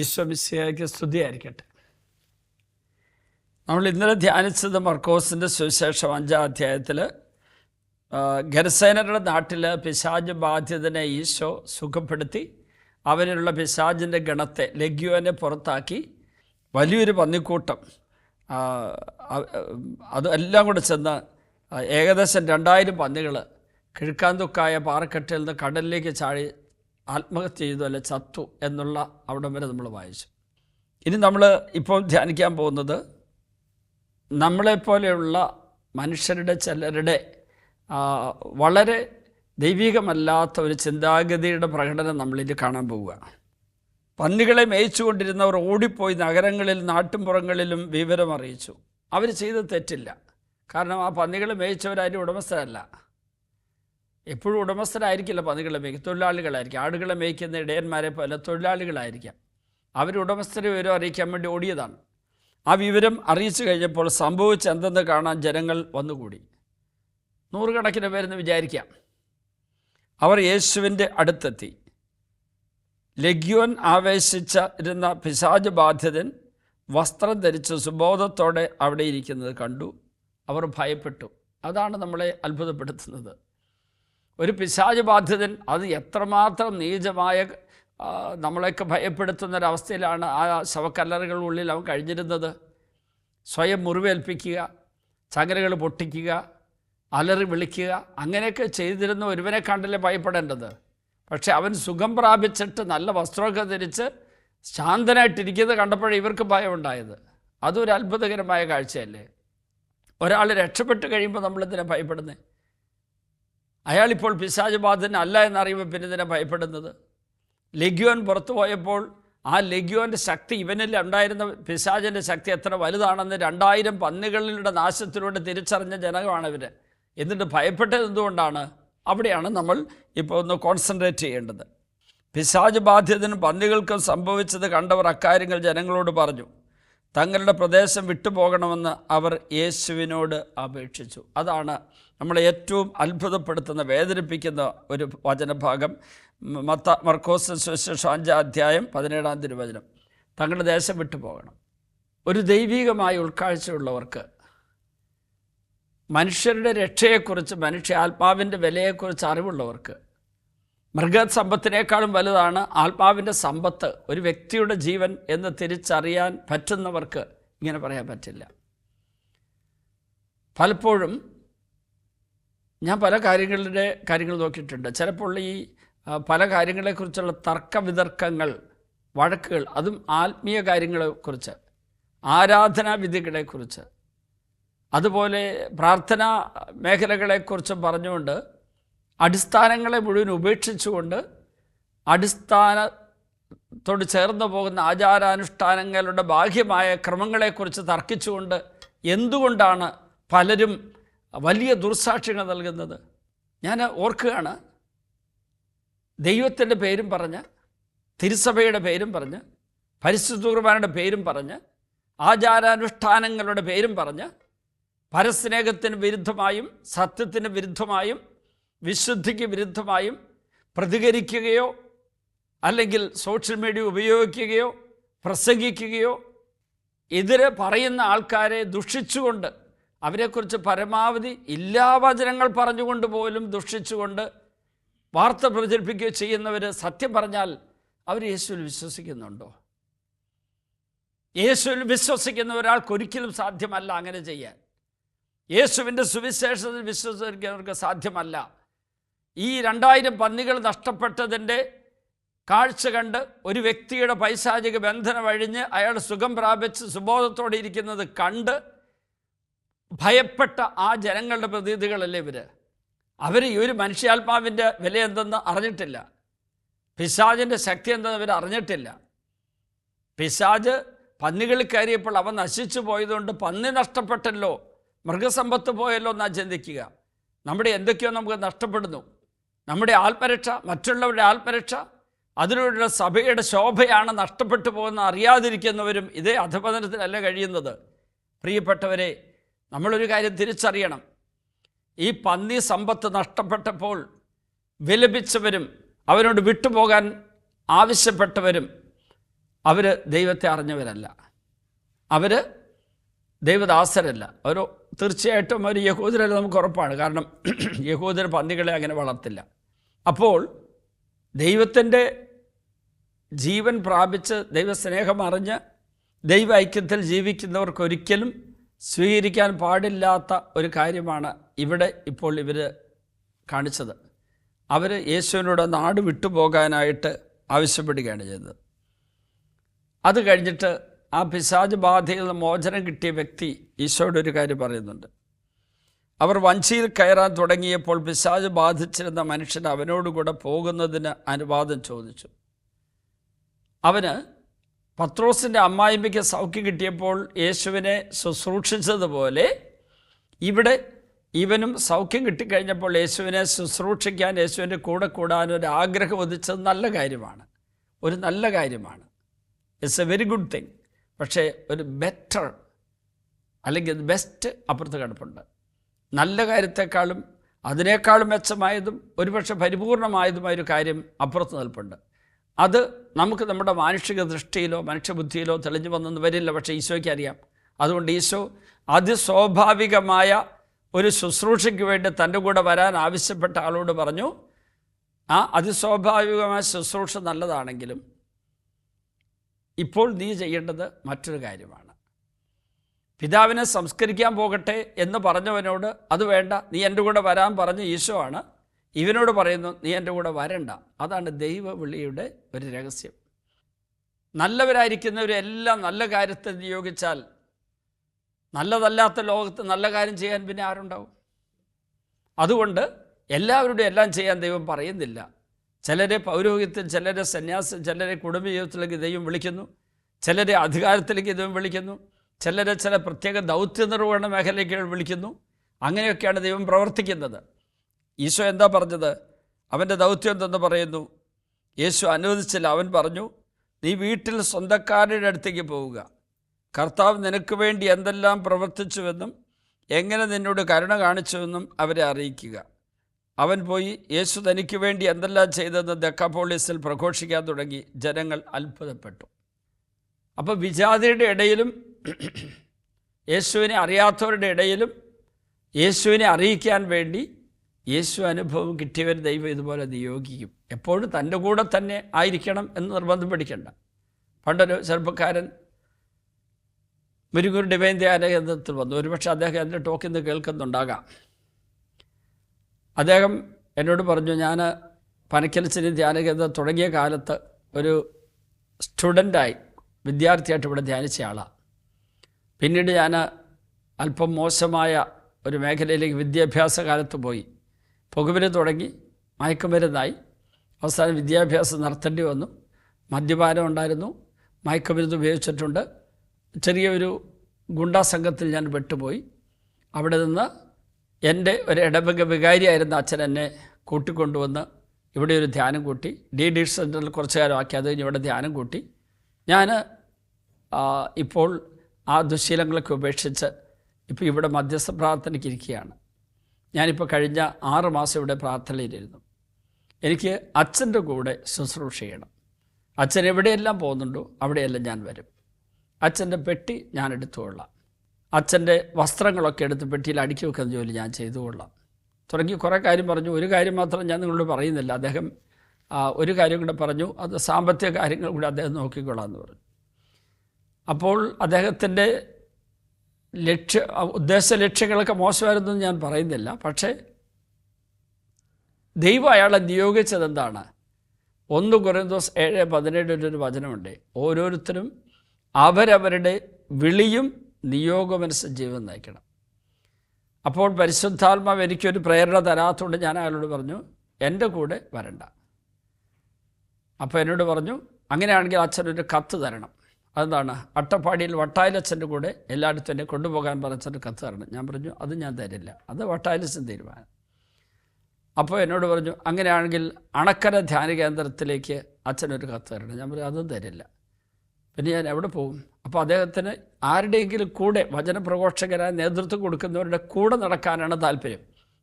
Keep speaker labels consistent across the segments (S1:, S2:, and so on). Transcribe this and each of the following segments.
S1: ഈശ്വമിശയ്ക്ക് സ്തുതിയായിരിക്കട്ടെ. നമ്മൾ ഇന്നലെ ധ്യാനിച്ചത് മർക്കോസിന്റെ സുവിശേഷം അഞ്ചാം അധ്യായത്തിൽ ഗരസേനരുടെ നാട്ടിൽ പിശാജ് ബാധ്യതനെ ഈശോ സുഖപ്പെടുത്തി അവരിലുള്ള പിശാജിന്റെ ഗണത്തെ ലഗ്യുവിനെ പുറത്താക്കി വലിയൊരു പന്നിക്കൂട്ടം അത് എല്ലാം കൂടെ ചെന്ന് ഏകദേശം രണ്ടായിരം പന്നികൾ കിഴക്കാന്തുക്കായ പാറക്കെട്ടിൽ നിന്ന് കടലിലേക്ക് ചാടി ആത്മഹത്യ ചെയ്തു അല്ലെ ചത്തു എന്നുള്ള അവിടം വരെ നമ്മൾ വായിച്ചു. ഇനി നമ്മൾ ഇപ്പോൾ ധ്യാനിക്കാൻ പോകുന്നത് നമ്മളെപ്പോലെയുള്ള മനുഷ്യരുടെ ചിലരുടെ വളരെ ദൈവികമല്ലാത്ത ഒരു ചിന്താഗതിയുടെ പ്രകടനം നമ്മളിൽ കാണാൻ പോവുക. പന്നികളെ മേയിച്ചുകൊണ്ടിരുന്നവർ ഓടിപ്പോയി നഗരങ്ങളിൽ നാട്ടിൻപുറങ്ങളിലും വിവരം അറിയിച്ചു. അവർ ചെയ്ത് തെറ്റില്ല. കാരണം ആ പന്നികളെ മേയിച്ചവരാരും ഉടമസ്ഥരല്ല. എപ്പോഴും ഉടമസ്ഥരായിരിക്കില്ല. പന്നികളെ മേയ്ക്കുക തൊഴിലാളികളായിരിക്കും. ആടുകളെ മേയ്ക്കുന്ന ഇടയന്മാരെ പോലെ തൊഴിലാളികളായിരിക്കാം. അവർ ഉടമസ്ഥരെ വിവരം അറിയിക്കാൻ വേണ്ടി ഓടിയതാണ്. ആ വിവരം അറിയിച്ചു കഴിഞ്ഞപ്പോൾ സംഭവിച്ച എന്തെന്ന് കാണാൻ ജനങ്ങൾ വന്നുകൂടി. നൂറുകണക്കിന് പേരെന്ന് വിചാരിക്കാം. അവർ യേശുവിന്റെ അടുത്തെത്തി. ലഗ്യോൻ ആവേശിച്ച ഇരുന്ന പിശാജ് ബാധ്യതൻ വസ്ത്രം ധരിച്ച് സുബോധത്തോടെ അവിടെ ഇരിക്കുന്നത് കണ്ടു. അവർ ഭയപ്പെട്ടു. അതാണ് നമ്മളെ അത്ഭുതപ്പെടുത്തുന്നത്. ഒരു പിശാജ് ബാധ്യതൻ അത് എത്രമാത്രം നീചമായ നമ്മളെയൊക്കെ ഭയപ്പെടുത്തുന്ന ഒരവസ്ഥയിലാണ് ആ ശവക്കല്ലറുകളുള്ളിൽ അവൻ കഴിഞ്ഞിരുന്നത്. സ്വയം മുറിവേൽപ്പിക്കുക ചങ്ങലകൾ പൊട്ടിക്കുക അലറി വിളിക്കുക അങ്ങനെയൊക്കെ ചെയ്തിരുന്ന ഒരുവനെ കണ്ടല്ലേ ഭയപ്പെടേണ്ടത്. പക്ഷെ അവൻ സുഖം പ്രാപിച്ചിട്ട് നല്ല വസ്ത്രമൊക്കെ ധരിച്ച് ശാന്തനായിട്ടിരിക്കുന്നത് കണ്ടപ്പോഴേ ഇവർക്ക് ഭയമുണ്ടായത്. അതൊരു അത്ഭുതകരമായ കാഴ്ചയല്ലേ? ഒരാൾ രക്ഷപ്പെട്ട് കഴിയുമ്പോൾ നമ്മളിതിനെ ഭയപ്പെടുന്നത് അയാളിപ്പോൾ പിശാചുബാധന അല്ല എന്നറിയുമ്പോൾ പിന്നെ ഇതിനെ ഭയപ്പെടുന്നത്? ലഗ്യോൻ പുറത്തു പോയപ്പോൾ ആ ലഗ്യോന്റെ ശക്തി ഇവനിൽ ഉണ്ടായിരുന്ന പിശാചിന്റെ ശക്തി എത്ര വലുതാണെന്ന് രണ്ടായിരം പന്നികളുടെ നാശത്തിലൂടെ തിരിച്ചറിഞ്ഞ ജനകമാണ് ഇവർ എന്നിട്ട് ഭയപ്പെട്ടത് എന്തുകൊണ്ടാണ്? അവിടെയാണ് നമ്മൾ ഇപ്പോൾ ഒന്ന് കോൺസെൻട്രേറ്റ് ചെയ്യേണ്ടത്. പിശാജ് ബാധ്യതനും പന്നികൾക്കും സംഭവിച്ചത് കണ്ടവർ അക്കാര്യങ്ങൾ ജനങ്ങളോട് പറഞ്ഞു. തങ്ങളുടെ പ്രദേശം വിട്ടുപോകണമെന്ന് അവർ യേശുവിനോട് അപേക്ഷിച്ചു. അതാണ് നമ്മളെ ഏറ്റവും അത്ഭുതപ്പെടുത്തുന്ന വേദനിപ്പിക്കുന്ന ഒരു വചനഭാഗം. മത്ത മർക്കോസ് സുവിശേഷം അഞ്ചാം അധ്യായം പതിനേഴാം തിരുവചനം. തങ്ങളുടെ ദേശം വിട്ടുപോകണം. ഒരു ദൈവികമായ ഉൾക്കാഴ്ചയുള്ളവർക്ക് മനുഷ്യരുടെ രക്ഷയെക്കുറിച്ച് മനുഷ്യ ആത്മാവിന്റെ വിലയെക്കുറിച്ച് അറിവുള്ളവർക്ക് മൃഗസമ്പത്തിനേക്കാളും വലുതാണ് ആത്മാവിന്റെ സമ്പത്ത്. ഒരു വ്യക്തിയുടെ ജീവൻ എന്ന് തിരിച്ചറിയാൻ പറ്റുന്നവർക്ക് ഇങ്ങനെ പറയാൻ പറ്റില്ല. പലപ്പോഴും ഞാൻ പല കാര്യങ്ങളുടെ കാര്യങ്ങൾ നോക്കിയിട്ടുണ്ട്. ചിലപ്പോൾ ഈ പല കാര്യങ്ങളെക്കുറിച്ചുള്ള തർക്കവിതർക്കങ്ങൾ വഴക്കുകൾ അതും ആത്മീയ കാര്യങ്ങളെക്കുറിച്ച് ആരാധനാ വിധികളെക്കുറിച്ച് അതുപോലെ പ്രാർത്ഥനാ മേഖലകളെക്കുറിച്ചും പറഞ്ഞുകൊണ്ട് അടിസ്ഥാനങ്ങളെ മുഴുവൻ ഉപേക്ഷിച്ചുകൊണ്ട് അടിസ്ഥാനത്തോട് ചേർന്ന് പോകുന്ന ആചാരാനുഷ്ഠാനങ്ങളുടെ ബാഹ്യമായ ക്രമങ്ങളെക്കുറിച്ച് തർക്കിച്ചുകൊണ്ട് എന്തുകൊണ്ടാണ് പലരും വലിയ ദുർസാക്ഷ്യങ്ങൾ നൽകുന്നത്? ഞാൻ ഓർക്കുകയാണ്. ദൈവത്തിന്റെ പേരും പറഞ്ഞ് തിരുസഭയുടെ പേരും പറഞ്ഞ് പരിശുദ്ധ കുർബാനയുടെ പേരും പറഞ്ഞ് ആചാരാനുഷ്ഠാനങ്ങളുടെ പേരും പറഞ്ഞ് പരസ്നേഹത്തിന് വിരുദ്ധമായും സത്യത്തിന് വിരുദ്ധമായും വിശുദ്ധിക്ക് വിരുദ്ധമായും പ്രതികരിക്കുകയോ അല്ലെങ്കിൽ സോഷ്യൽ മീഡിയ ഉപയോഗിക്കുകയോ പ്രസംഗിക്കുകയോ എതിരെ പറയുന്ന ആൾക്കാരെ ദുഷിച്ചുകൊണ്ട് അവരെക്കുറിച്ച് പരമാവധി ഇല്ലാവചനങ്ങൾ പറഞ്ഞുകൊണ്ട് പോലും ദുഷിച്ചുകൊണ്ട് വാർത്ത പ്രചരിപ്പിക്കുകയോ ചെയ്യുന്നവർ സത്യം പറഞ്ഞാൽ അവർ യേശുവിൽ വിശ്വസിക്കുന്നുണ്ടോ? യേശുവിൽ വിശ്വസിക്കുന്ന ഒരാൾക്ക് ഒരിക്കലും സാധ്യമല്ല അങ്ങനെ ചെയ്യാൻ. യേശുവിന്റെ സുവിശേഷത്തിൽ വിശ്വസിക്കുന്നവർക്ക് സാധ്യമല്ല. ഈ രണ്ടായിരം പന്നികൾ നഷ്ടപ്പെട്ടതിന്റെ കാഴ്ച കണ്ട് ഒരു വ്യക്തിയുടെ പൈശാചിക ബന്ധനം അഴിഞ്ഞ് അയാൾ സുഖം പ്രാപിച്ച് സുബോധത്തോടെ ഇരിക്കുന്നത് കണ്ട് ഭയപ്പെട്ട ആ ജനങ്ങളുടെ പ്രതീതികളല്ലേ ഇവർ അവർ ഈ ഒരു മനുഷ്യാത്മാവിന്റെ വില എന്തെന്ന് അറിഞ്ഞിട്ടില്ല. പിശാജിന്റെ ശക്തി എന്തെന്ന് ഇവർ അറിഞ്ഞിട്ടില്ല. പിശാജ് പന്നികളിൽ കയറിയപ്പോൾ അവ നശിച്ചു പോയതുകൊണ്ട് പന്നി നഷ്ടപ്പെട്ടല്ലോ മൃഗസമ്പത്ത് പോയല്ലോ എന്നാ ചിന്തിക്കുക. നമ്മുടെ എന്തൊക്കെയോ നമുക്ക് നഷ്ടപ്പെടുന്നു. നമ്മുടെ ആത്മരക്ഷ മറ്റുള്ളവരുടെ ആത്മരക്ഷ അതിലൂടെ സഭയുടെ ശോഭയാണ് നഷ്ടപ്പെട്ടു പോകുന്ന അറിയാതിരിക്കുന്നവരും ഇതേ അധപതനത്തിലല്ല കഴിയുന്നത്. പ്രിയപ്പെട്ടവരെ നമ്മളൊരു കാര്യം തിരിച്ചറിയണം. ഈ പന്നി സമ്പത്ത് നഷ്ടപ്പെട്ടപ്പോൾ വിലപിച്ചവരും അവരോട് വിട്ടുപോകാൻ ആവശ്യപ്പെട്ടവരും അവർ ദൈവത്തെ അറിഞ്ഞവരല്ല. അവർ ദൈവദാസരല്ല. അവർ തീർച്ചയായിട്ടും അവർ യഹൂദരല്ല നമുക്ക് ഉറപ്പാണ്. കാരണം യഹൂദർ പന്നികളെ അങ്ങനെ വളർത്തില്ല. അപ്പോൾ ദൈവത്തിന്റെ ജീവൻ പ്രാപിച്ച് ദൈവസ്നേഹം അറിഞ്ഞ് ദൈവ ഐക്യത്തിൽ ജീവിക്കുന്നവർക്കൊരിക്കലും സ്വീകരിക്കാൻ പാടില്ലാത്ത ഒരു കാര്യമാണ് ഇവിടെ ഇപ്പോൾ ഇവർ കാണിച്ചത്. അവർ യേശുവിനോട് നാട് വിട്ടുപോകാനായിട്ട് ആവശ്യപ്പെടുകയാണ് ചെയ്തത്. അത് കഴിഞ്ഞിട്ട് ആ പിശാജ് ബാധയിൽ നിന്ന് മോചനം കിട്ടിയ വ്യക്തി ഈശോയുടെ ഒരു കാര്യം പറയുന്നുണ്ട്. അവർ വഞ്ചിയിൽ കയറാൻ തുടങ്ങിയപ്പോൾ പിശാജ് ബാധിച്ചിരുന്ന മനുഷ്യൻ അവനോടുകൂടെ പോകുന്നതിന് അനുവാദം ചോദിച്ചു. അവന് പത്രോസിന്റെ അമ്മായിമ്മയ്ക്ക് സൗഖ്യം കിട്ടിയപ്പോൾ യേശുവിനെ ശുശ്രൂഷിച്ചതുപോലെ ഇവിടെ ഇവനും സൗഖ്യം കിട്ടിക്കഴിഞ്ഞപ്പോൾ യേശുവിനെ ശുശ്രൂഷിക്കാൻ യേശുവിന്റെ കൂടെ കൂടാൻ ഒരു ആഗ്രഹം ഒതിച്ചത് നല്ല കാര്യമാണ്. ഒരു നല്ല കാര്യമാണ്. It's a very good thing പക്ഷേ ഒരു ബെറ്റർ അല്ലെങ്കിൽ ബെസ്റ്റ് അപ്പുറത്ത് കിടപ്പുണ്ട്. നല്ല കാര്യത്തെക്കാളും അതിനേക്കാളും മെച്ചമായതും ഒരുപക്ഷെ പരിപൂർണമായതുമായൊരു കാര്യം അപ്പുറത്ത് നിൽപ്പുണ്ട്. അത് നമുക്ക് നമ്മുടെ മാനുഷിക ദൃഷ്ടിയിലോ മനുഷ്യബുദ്ധിയിലോ തെളിഞ്ഞു വന്നെന്ന് വരില്ല. പക്ഷേ ഈശോയ്ക്ക് അറിയാം. അതുകൊണ്ട് ഈശോ അതിസ്വാഭാവികമായ ഒരു ശുശ്രൂഷയ്ക്ക് വേണ്ടി തന്റെ കൂടെ വരാൻ ആവശ്യപ്പെട്ട ആളോട് പറഞ്ഞു ആ അതിസ്വാഭാവികമായ ശുശ്രൂഷ നല്ലതാണെങ്കിലും ഇപ്പോൾ നീ ചെയ്യേണ്ടത് മറ്റൊരു കാര്യമാണ്. പിതാവിനെ സംസ്കരിക്കാൻ പോകട്ടെ എന്ന് പറഞ്ഞവനോട് അത് വേണ്ട നീ എന്റെ കൂടെ വരാൻ പറഞ്ഞ ഈശോ ആണ് ഇവനോട് പറയുന്നു നീ എന്റെ കൂടെ വരണ്ട. അതാണ് ദൈവവിളിയുടെ ഒരു രഹസ്യം. നല്ലവരായിരിക്കുന്നവരെല്ലാം നല്ല കാര്യത്തെ നിയോഗിച്ചാൽ നല്ലതല്ലാത്ത ലോകത്ത് നല്ല കാര്യം ചെയ്യാൻ പിന്നെ ആരുണ്ടാവും? അതുകൊണ്ട് എല്ലാവരുടെയും എല്ലാം ചെയ്യാൻ ദൈവം പറയുന്നില്ല. ചിലരെ പൗരോഹിത്യം ചിലരെ സന്യാസം ചിലരെ കുടുംബ ജീവിതത്തിലേക്ക് ദൈവം വിളിക്കുന്നു. ചിലരെ അധികാരത്തിലേക്ക് ദൈവം വിളിക്കുന്നു. ചിലരെ ചില പ്രത്യേക ദൗത്യ നിർവഹണ മേഖലയ്ക്ക് വിളിക്കുന്നു. അങ്ങനെയൊക്കെയാണ് ദൈവം പ്രവർത്തിക്കുന്നത്. ഈശോ എന്താ പറഞ്ഞത്? അവന്റെ ദൗത്യം എന്തെന്ന് പറയുന്നു? യേശു അനുവദിച്ചില്ല. അവൻ പറഞ്ഞു നീ വീട്ടിൽ സ്വന്തക്കാരുടെ അടുത്തേക്ക് പോവുക. കർത്താവ് നിനക്ക് വേണ്ടി എന്തെല്ലാം പ്രവർത്തിച്ചുവെന്നും എങ്ങനെ നിന്നോട് കരുണ കാണിച്ചുവെന്നും അവരെ അറിയിക്കുക. അവൻ പോയി യേശു തനിക്ക് വേണ്ടി എന്തെല്ലാം ചെയ്തെന്ന് ദക്കാപോളിസിൽ പ്രഘോഷിക്കാൻ തുടങ്ങി. ജനങ്ങൾ അത്ഭുതപ്പെട്ടു. അപ്പോൾ വിജാതിയുടെ ഇടയിലും യേശുവിനെ അറിയാത്തവരുടെ ഇടയിലും യേശുവിനെ അറിയിക്കാൻ വേണ്ടി യേശു അനുഭവം കിട്ടിയവർ ദൈവം ഇതുപോലെ നിയോഗിക്കും എപ്പോഴും തന്റെ കൂടെ തന്നെ ആയിരിക്കണം എന്ന് നിർബന്ധം പിടിക്കണ്ട. പണ്ടൊരു ചെറുപ്പക്കാരൻ മുരുകൂർ ഡിവൈൻ ധ്യാന കേന്ദ്രത്തിൽ വന്നു. ഒരുപക്ഷെ അദ്ദേഹം എന്റെ ടോക്കിൽ നിന്ന് കേൾക്കുന്നുണ്ടാകാം. അദ്ദേഹം എന്നോട് പറഞ്ഞു ഞാൻ പനക്കൽ ധ്യാന കേന്ദ്രം തുടങ്ങിയ കാലത്ത് ഒരു സ്റ്റുഡന്റായി വിദ്യാർത്ഥിയായിട്ട് ഇവിടെ ധ്യാനിച്ച ആളാണ് പിന്നീട് ഞാൻ അല്പം മോശമായ ഒരു മേഖലയിലേക്ക് വിദ്യാഭ്യാസ കാലത്ത് പോയി. പുകവലി തുടങ്ങി മയക്കുമരുന്നായി അവസാനം വിദ്യാഭ്യാസം നടത്തേണ്ടി വന്നു. മദ്യപാനം ഉണ്ടായിരുന്നു. മയക്കുമരുന്ന് ഉപയോഗിച്ചിട്ടുണ്ട്. ചെറിയൊരു ഗുണ്ടാ സംഘത്തിൽ ഞാൻ പെട്ടുപോയി. അവിടെ നിന്ന് എന്റെ ഒരു ഇടവക വികാരിയായിരുന്ന അച്ഛൻ എന്നെ കൂട്ടിക്കൊണ്ടുവന്ന് ഇവിടെ ഒരു ധ്യാനം കൂട്ടി. ഡി ഡി സെന്ററിൽ കുറച്ച് കാലമാക്കി. അത് കഴിഞ്ഞ് ഇവിടെ ധ്യാനം കൂട്ടി. ഞാൻ ഇപ്പോൾ ആ ദുശീലങ്ങളൊക്കെ ഉപേക്ഷിച്ച് ഇപ്പോൾ ഇവിടെ മധ്യസ്ഥ പ്രാർത്ഥനയ്ക്ക് ഇരിക്കുകയാണ്. ഞാനിപ്പോൾ കഴിഞ്ഞ ആറ് മാസം ഇവിടെ പ്രാർത്ഥനയിലിരുന്നു. എനിക്ക് അച്ഛന്റെ കൂടെ ശുശ്രൂഷ ചെയ്യണം. അച്ഛൻ എവിടെയെല്ലാം പോകുന്നുണ്ടോ അവിടെയെല്ലാം ഞാൻ വരും. അച്ഛന്റെ പെട്ടി ഞാൻ എടുത്തുകൊള്ളാം അച്ഛന്റെ വസ്ത്രങ്ങളൊക്കെ എടുത്ത് പെട്ടിയിൽ അടുക്കി വെക്കുന്ന ജോലി ഞാൻ ചെയ്തുകൊള്ളാം തുടങ്ങി കുറേ കാര്യം പറഞ്ഞു. ഒരു കാര്യം മാത്രം ഞാൻ നിങ്ങളോട് പറയുന്നില്ല. അദ്ദേഹം ഒരു കാര്യം കൂടെ പറഞ്ഞു. അത് സാമ്പത്തിക കാര്യങ്ങൾ കൂടെ അദ്ദേഹം നോക്കിക്കൊള്ളാം എന്ന് പറഞ്ഞു. അപ്പോൾ അദ്ദേഹത്തിന്റെ ലക്ഷ്യ ഉദ്ദേശ ലക്ഷ്യങ്ങളൊക്കെ മോശമായിരുന്നു എന്ന് ഞാൻ പറയുന്നില്ല. പക്ഷേ ദൈവം അയാളെ നിയോഗിച്ചത് എന്താണ് ഒന്ന് കുറേന്തോസ് ഏഴ് പതിനേഴിന്റെ ഒരു വചനമുണ്ട്. ഓരോരുത്തരും അവരവരുടെ വിളിയും നിയോഗമനുസരിച്ച് ജീവൻ നയിക്കണം. അപ്പോൾ പരിശുദ്ധാത്മാവ് എനിക്കൊരു പ്രേരണ തരാത്തതുകൊണ്ട് ഞാൻ അയാളോട് പറഞ്ഞു എന്റെ കൂടെ വരണ്ട. അപ്പോൾ എന്നോട് പറഞ്ഞു അങ്ങനെയാണെങ്കിൽ അച്ഛനൊരു കത്ത് തരണം. അതെന്താണ് അട്ടപ്പാടിയിൽ വട്ടായിലച്ഛന്റെ കൂടെ എല്ലായിടത്തും എന്നെ കൊണ്ടുപോകാൻ പറഞ്ഞൊരു കത്ത് തരണം ഞാൻ പറഞ്ഞു അത് ഞാൻ തരില്ല. അത് വട്ടായിലച്ഛൻ തീരുമാനം. അപ്പോൾ എന്നോട് പറഞ്ഞു അങ്ങനെയാണെങ്കിൽ അണക്കര ധ്യാന കേന്ദ്രത്തിലേക്ക് അച്ഛനൊരു കത്ത് തരണം ഞാൻ പറഞ്ഞു അതും തരില്ല. പിന്നെ ഞാൻ എവിടെ പോകും? അപ്പോൾ അദ്ദേഹത്തിന് ആരുടെയെങ്കിലും കൂടെ വചനപ്രഘോഷകരായ നേതൃത്വം കൊടുക്കുന്നവരുടെ കൂടെ നടക്കാനാണ് താല്പര്യം.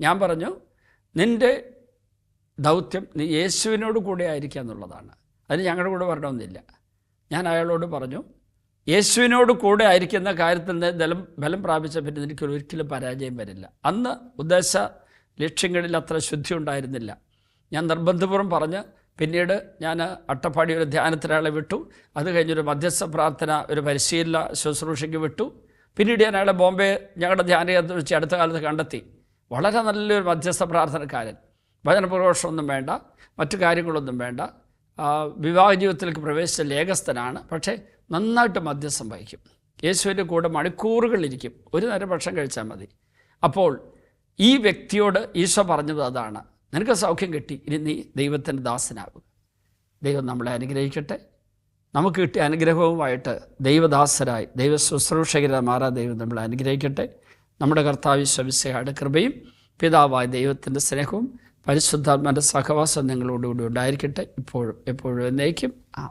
S1: ഞാൻ പറഞ്ഞു നിന്റെ ദൗത്യം നീ യേശുവിനോട് കൂടെ ആയിരിക്കുക എന്നുള്ളതാണ്. അതിന് ഞങ്ങളുടെ കൂടെ വരണമെന്നില്ല. ഞാൻ അയാളോട് പറഞ്ഞു യേശുവിനോട് കൂടെ ആയിരിക്കുന്ന കാര്യത്തിൽ നിന്ന് ബലം ബലം പ്രാപിച്ച പിന്നെ എനിക്ക് ഒരിക്കലും പരാജയം വരില്ല. അന്ന് ഉദ്ദേശ ലക്ഷ്യങ്ങളിൽ അത്ര ശുദ്ധി ഉണ്ടായിരുന്നില്ല. ഞാൻ നിർബന്ധപൂർവം പറഞ്ഞ് പിന്നീട് ഞാൻ അട്ടപ്പാടി ഒരു ധ്യാനത്തിനയാളെ വിട്ടു. അത് കഴിഞ്ഞൊരു മധ്യസ്ഥ പ്രാർത്ഥന ഒരു പരിശീലന ശുശ്രൂഷയ്ക്ക് വിട്ടു. പിന്നീട് ഞാൻ അയാളെ ബോംബെ ഞങ്ങളുടെ ധ്യാനകേന്ദ്രം വെച്ച് അടുത്ത കാലത്ത് കണ്ടെത്തി. വളരെ നല്ലൊരു മധ്യസ്ഥ പ്രാർത്ഥനക്കാരൻ. ഭജനപ്രഘോഷമൊന്നും വേണ്ട മറ്റു കാര്യങ്ങളൊന്നും വേണ്ട. വിവാഹ ജീവിതത്തിലേക്ക് പ്രവേശിച്ച ലേഖസ്ഥനാണ്. പക്ഷേ നന്നായിട്ട് മദ്യം വഹിക്കും. യേശുവിന്റെ കൂടെ മണിക്കൂറുകളിരിക്കും. ഒരു നേരം ഭക്ഷണം കഴിച്ചാൽ മതി. അപ്പോൾ ഈ വ്യക്തിയോട് ഈശോ പറഞ്ഞത് അതാണ്. നിനക്ക് സൗഖ്യം കിട്ടി. ഇനി നീ ദൈവത്തിന്റെ ദാസനാകും. ദൈവം നമ്മളെ അനുഗ്രഹിക്കട്ടെ. നമുക്ക് കിട്ടിയ അനുഗ്രഹവുമായിട്ട് ദൈവദാസരായി ദൈവ ശുശ്രൂഷകരായി ദൈവം നമ്മളെ അനുഗ്രഹിക്കട്ടെ. നമ്മുടെ കർത്താവ് ശവിശയുടെ കൃപയും പിതാവായ ദൈവത്തിന്റെ സ്നേഹവും പരിശുദ്ധാത്മാന്റെ സഹവാസം നിങ്ങളോടുകൂടി ഉണ്ടായിരിക്കട്ടെ. ഇപ്പോഴും എപ്പോഴും എന്നേക്കും. ആ